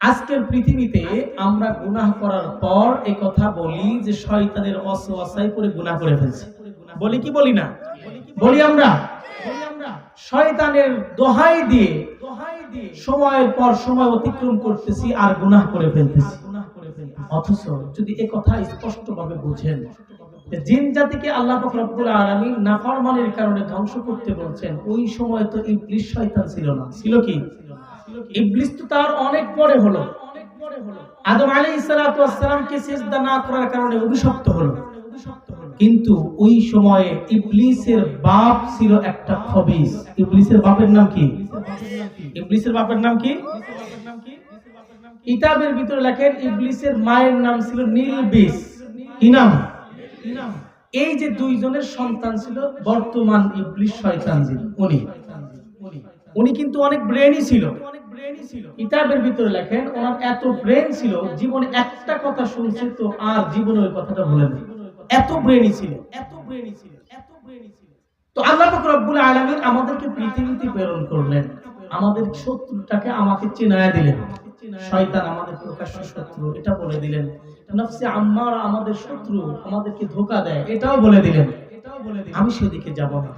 আজকের পৃথিবীতে আমরা গুনাহ করার পর এই কথা বলি যে শয়তানের অসওয়াসাই করে গুনাহ করে ফেলছি। বলি কি বলি না? বলি আমরা। শয়তানের দোহাই দিয়ে সময়ের পর সময় অতিক্রম করতেছি আর গুনাহ করে ফেলতেছি। অথচ যদি এ কথা স্পষ্ট ভাবে বুঝেন জিন জাতিকে আল্লাহ পাক রব্বুল আলামিন নাফরমানের কারণে ধ্বংস করতে বলছেন, ওই সময় তো ইবলিস শয়তান ছিল না। ছিল কি? ইবলিস তো তার অনেক পরে হলো। আদম ওয়াস সিজদা না করার কারণে অভিশপ্ত হলো। কিন্তু ওই সময়ে ইবলিসের বাপ ছিল একটা খবিস। ইবলিসের বাপের নাম কি? ইবলিসের বাপের নাম কি? ভিতরে লেখেন, ইবলিসের মায়ের নাম ছিল নীলবিস কি নাম? এই যে দুইজনের সন্তান ছিল, বর্তমান ইবলিস শয়তান উনি। উনি কিন্তু অনেক ব্রেনই ছিল। কিতাবের ভিতরে লেখেন ওনার এত ব্রেন ছিল জীবনে একটা কথা শুনছে তো আর জীবনে ওই কথাটা এত ব্রেনই ছিল। এত ব্রেনই ছিল। এত ব্রেনই ছিল। তো আল্লাহ পাক রব্বুল আলামিন আমাদেরকে পৃথিবীতে প্রেরণ করলেন। আমাদের শত্রুটাকে আমাকে চেনায় দিলেন। শয়তান আমাদের প্রকাশ্য শত্রু এটা বলে দিলেন। নফসে আম্মারা আমাদের শত্রু আমাদেরকে ধোকা দেয় এটাও বলে দিলেন। আমি সেদিকে যাব না।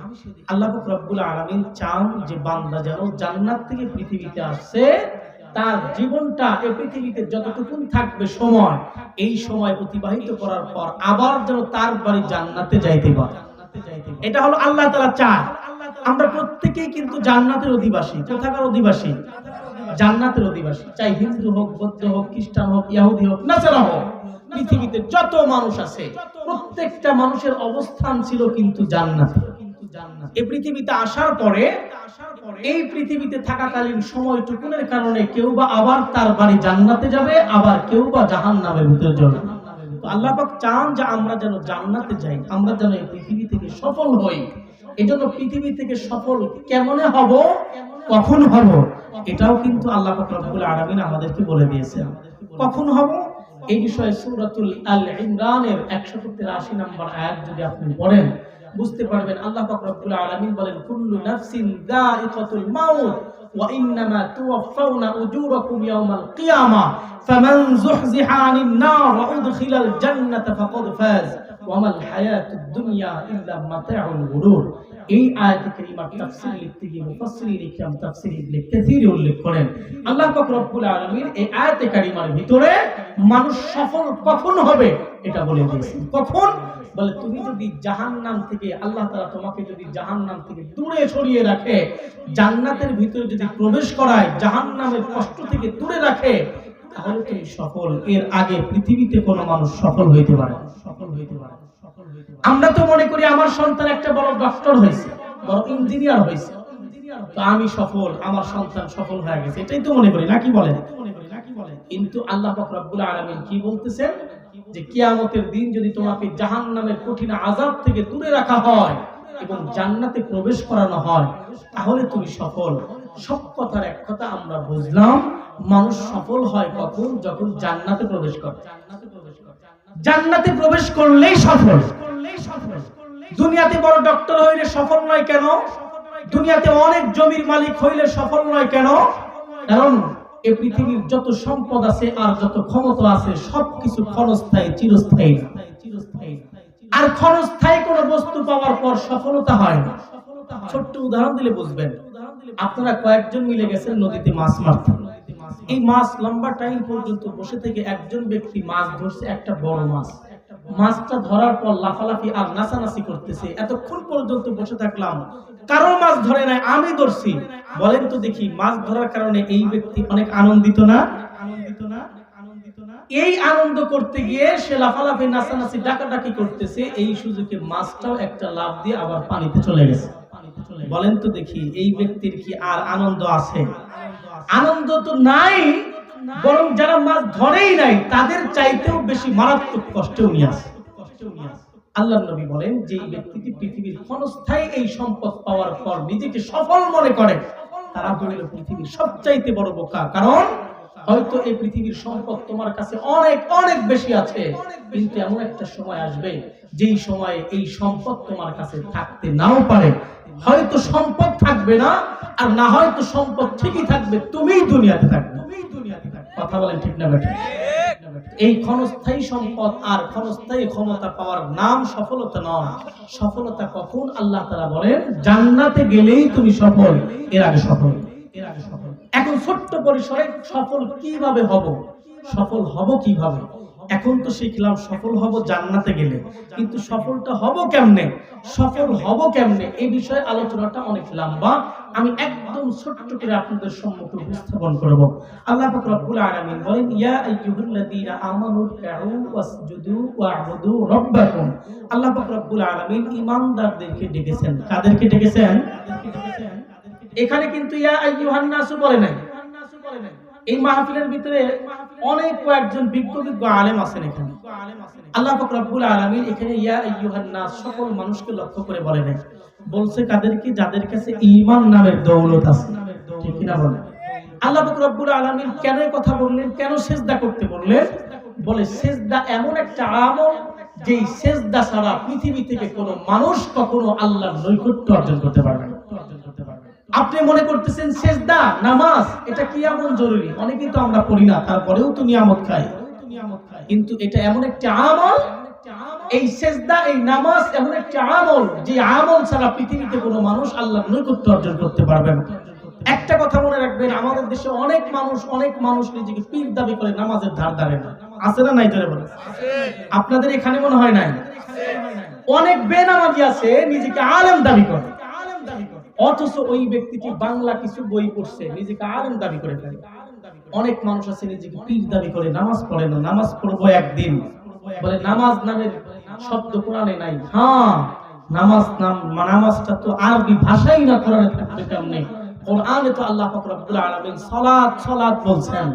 আল্লাহ রব্বুল আলামিন চান যে বান্দা যেন জান্নাত থেকে পৃথিবীতে আসছে, তার জীবনটা এই পৃথিবীতে যতটুকুন থাকবে সময়, এই সময় অতিবাহিত করার পর আবার যেন তার বাড়ি জান্নাতে যাইতে পারে। এটা হলো আল্লাহ তালা চায় আমরা প্রত্যেকেই কিন্তু জান্নাতের অধিবাসী, কোথাকার অধিবাসী? জান্নাতের অধিবাসী, চাই হিন্দু হোক, বৌদ্ধ হোক, খ্রিস্টান হোক, ইয়াহুদি হোক, নাসারা হোক, পৃথিবীতে যত মানুষ আছে, প্রত্যেকটা মানুষের অবস্থান ছিল কিন্তু জান্নাতে। এই পৃথিবীতে আসার পরে, এই পৃথিবীতে থাকাকালীন সময়টুকুনের কারণে কেউ বা আবার তার বাড়ি জান্নাতে যাবে, আবার কেউ বা জাহান নামের ভিতরে যাবে। আল্লাহ পাক চান যে আমরা যেন জান্নাতে যাই, আমরা যেন এই পৃথিবী থেকে সফল হই। এজন্য পৃথিবী থেকে সফল কেমনে হব? কখন হব? এটাও কিন্তু আল্লাহ রব্বুল আলামিন আমাদেরকে বলে দিয়েছেন। কখন হব? এই বিষয়ে সূরাতুল আল ইমরানের 183 নম্বর আয়াত যদি আপনি পড়েন, বুঝতে পারবেন আল্লাহ পাক রব্বুল বলেন, কুল্লু নাফসিন যায়িকাতুল মাউত ওয়া তুওয়াফাউনা উজুরাকুম ইয়াওমাল কিয়ামা, ফামান যুহজিহা আনিন নার ওয়া উদখিলাল ফাকাদ ফাজ। ওয়া মাল হায়াতুদ দুনিয়া ইল্লা মাতাউল গুরুর। এই আয়াত তাফসীর লিখতে গিয়ে ইকরাম তাফসীর ইবনে উল্লেখ করেন। আল্লাহ পাক রব্বুল আলামিন এই আয়াত ভিতরে মানুষ সফল কখন হবে এটা বলে দিয়েছেন। কখন? বলে, তুমি যদি জাহান্নাম থেকে, আল্লাহ তাআলা তোমাকে যদি জাহান্নাম থেকে দূরে সরিয়ে রাখে, জান্নাতের ভিতরে যদি প্রবেশ করায়, জাহান্নামের কষ্ট থেকে দূরে রাখে তাহলে তুমি সফল। এর আগে পৃথিবীতে কোনো মানুষ সফল হইতে পারে সফল হইতে পারে সফল হইতে পারে আমরা তো মনে করি আমার সন্তান একটা বড় ডক্টর হয়েছে বড় ইঞ্জিনিয়ার হয়েছে। তো আমি সফল আমার সন্তান সফল হয়ে গেছে এটাই তো মনে করি নাকি বলেন? কিন্তু আল্লাহ রব্বুল আলামিন কি বলতেছেন? যে কিয়ামতের দিন যদি তোমাকে জাহান্নামের কঠিন আযাব থেকে দূরে রাখা হয় এবং জান্নাতে প্রবেশ করানো হয় তাহলে তুমি সফল। সব কথার এক কথা আমরা বুঝলাম, মানুষ সফল হয় কখন? যখন জান্নাতে প্রবেশ করে। জান্নাতে প্রবেশ করলেই সফল। দুনিয়াতে বড় ডক্টর হইলে সফল নয় কেন? দুনিয়াতে অনেক জমির মালিক হইলে সফল নয় কেন? কারণ এই পৃথিবীর যত সম্পদ আছে আর যত ক্ষমতা আছে, সবকিছু ক্ষণস্থায়ী, চিরস্থায়ী আর ক্ষণস্থায়ী কোন বস্তু পাওয়ার পর সফলতা হয় না। ছোট্ট উদাহরণ দিলে বুঝবেন। আপনারা কয়েকজন মিলে গেছেন নদীতে মাছ মারতে। এই মাছ লম্বা টাইম পর্যন্ত বসে থেকে একজন ব্যক্তি মাছ ধরছে, একটা বড় মাছ। মাছটা ধরার পর লাফালাফি আর নাচানাচি করতেছে। এতক্ষণ পর্যন্ত বসে থাকলাম। কারও মাছ ধরে নাই, আমি ধরছি। বলেন তো দেখি, মাছ ধরার কারণে এই ব্যক্তি অনেক আনন্দিত না? আনন্দিত না এই আনন্দ করতে গিয়ে সে লাফালাফি, নাচানাচি, ডাকাডাকি করতেছে। এই সুযোগে মাছটাও একটা লাভ দিয়ে আবার পানিতে চলে গেছে। বলেন তো দেখি, এই ব্যক্তির কি আর আনন্দ আছে? আনন্দ তো নাই, বরং যারা মাছ ধরেই নাই, তাদের চাইতেও বেশি মারাত্মক কষ্ট উনি আছে আল্লাহ নবী বলেন যে ব্যক্তিটি পৃথিবীর ক্ষণস্থায়ী এই সম্পদ পাওয়ার পর নিজেকে সফল মনে করে, তারা হইল পৃথিবীর সবচাইতে বড় বোকা। কারণ, হয়তো এই পৃথিবীর সম্পদ তোমার কাছে অনেক অনেক বেশি আছে, কিন্তু এমন একটা সময় আসবে যেই সময়ে এই সম্পদ তোমার কাছে থাকতে নাও পারে। হয়তো সম্পদ থাকবে না আর না হয়তো সম্পদ ঠিকই থাকবে তুমিই দুনিয়াতে থাকবে। কথা বলেন ঠিক না এই ক্ষণস্থায়ী সম্পদ আর ক্ষণস্থায়ী ক্ষমতা পাওয়ার নাম সফলতা নয়। সফলতা কখন আল্লাহ তারা বলেন? জান্নাতে গেলেই তুমি সফল এর আগে সফল। এর আগে সফল। এখন ছোট্ট পরিসরে সফল কীভাবে হব? সফল হব কীভাবে? এখন তো শিখলাম সফল হব জান্নাতে গেলে। কিন্তু সফলটা হব কেমনে? সফল হব কেমনে? এই বিষয়ে আলোচনাটা অনেক লম্বা। আমি একদম ছোট্ট করে আপনাদের সম্মুখে উপস্থাপন করব। আল্লাহ পাক রব্বুল আলামিন বলেন, ইয়া আইয়ুহাল্লাযীনা আমানু রুকউ ওয়াসজুদু ওয়া'বুদু রাব্বাকুম। আল্লাহ পাক রব্বুল আলামিন ঈমানদারদেরকে ডেকেছেন। কাদেরকে ডেকেছেন? এখানে কিন্তু ইয়া আইয়ুহান নাসু বলে নাই। এই মাহফিলের ভিতরে অনেক কয়েকজন বিজ্ঞ আলেম আছেন এখানে। আল্লাহ পাক রব্বুল আলামিন এখানে, ইয়া সকল মানুষকে লক্ষ্য করে বলে নাই। বলছে, কাদেরকে? যাদের কাছে ঈমান নামের দৌলত আছে। ঠিক কি বলে আল্লাহ আলামিন কেন কথা বললেন? কেন সেজদা করতে বললেন? বলে, সেজদা এমন একটা আমল যেই সেজদা ছাড়া পৃথিবী থেকে কোনো মানুষ কখনো আল্লাহর নৈকট্য অর্জন করতে পারবে না। আপনি মনে করতেছেন সেজদা, নামাজ, এটা কি এমন জরুরি। অনেকেই তো আমরা পড়ি না, তারপরেও তো নিয়ামত খাই। কিন্তু এটা এমন একটা আমল, এই সেজদা, এই নামাজ এমন একটা আমল, যে আমল ছাড়া পৃথিবীতে কোনো মানুষ আল্লাহর নৈকট্য অর্জন করতে পারবে না। একটা কথা মনে রাখবেন, আমাদের দেশে অনেক মানুষ অনেক মানুষ নিজেকে পীর দাবি করে নামাজের ধার ধারে না। আছে না নাই ধরে বলে আপনাদের এখানে মনে হয় নাই? অনেক বেনামাজি আছে, নিজেকে আলেম দাবি করে। অথচ ওই ব্যক্তিটি বাংলা কিছু বই পড়ছে, নিজেকে আলেম দাবি করে ফেলে। অনেক মানুষ আছে নিজেকে পীর দাবি করে, নামাজ পড়ে না, নামাজ পড়ব একদিন। বলে নামাজ নামের শব্দ কোরআনে নাই। হ্যাঁ নামাজ নাম নামাজটা তো আরবি ভাষাই না, কোরআনে থাকবে কেমনে কোরআনে তো আল্লাহ পাক রব্বুল আলামিন সালাত সালাত বলছেন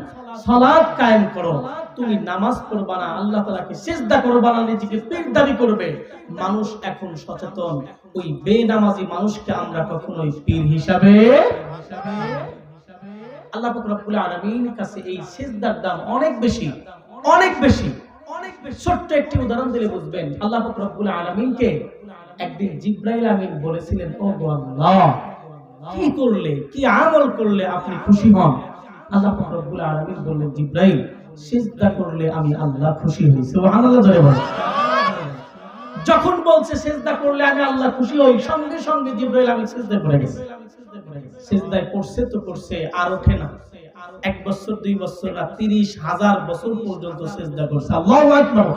সালাত কায়েম করো। তুমি নামাজ পড়বা না, আল্লাহ তাআলাকে সিজদা করবা না, নিজেকে পীর দাবি করবে। মানুষ এখন সচেতন। ওই বেনামাজি মানুষকে আমরা কখনোই পীর হিসাবে আল্লাহ রব্বুল আলামিন কাছে এই সিজদার দাম অনেক বেশি অনেক বেশি, অনেক ছোট্ট একটি উদাহরণ দিলে বুঝবেন। আল্লাহ রব্বুল আলামিনকে একদিন জিব্রাইল আমিন বলেছিলেন, ও আল্লাহ, কি করলে, কি আমল করলে আপনি খুশি হন? আল্লাহ রব্বুল আলামিন বললেন, জিব্রাইল সিজদা করলে আমি আল্লাহ খুশি হই। সুবহানাল্লাহ, জোরে বলেন। যখন বলছে সেজদা করলে আমি আল্লাহ খুশি হই, সঙ্গে সঙ্গে জিব্রাইল আমি সেজদা করে গেছি। সেজদায় পড়ছে তো করছে আর ওঠে না। এক বছর, দুই বছর না, তিরিশ হাজার বছর পর্যন্ত সেজদা করছে। আল্লাহু আকবার।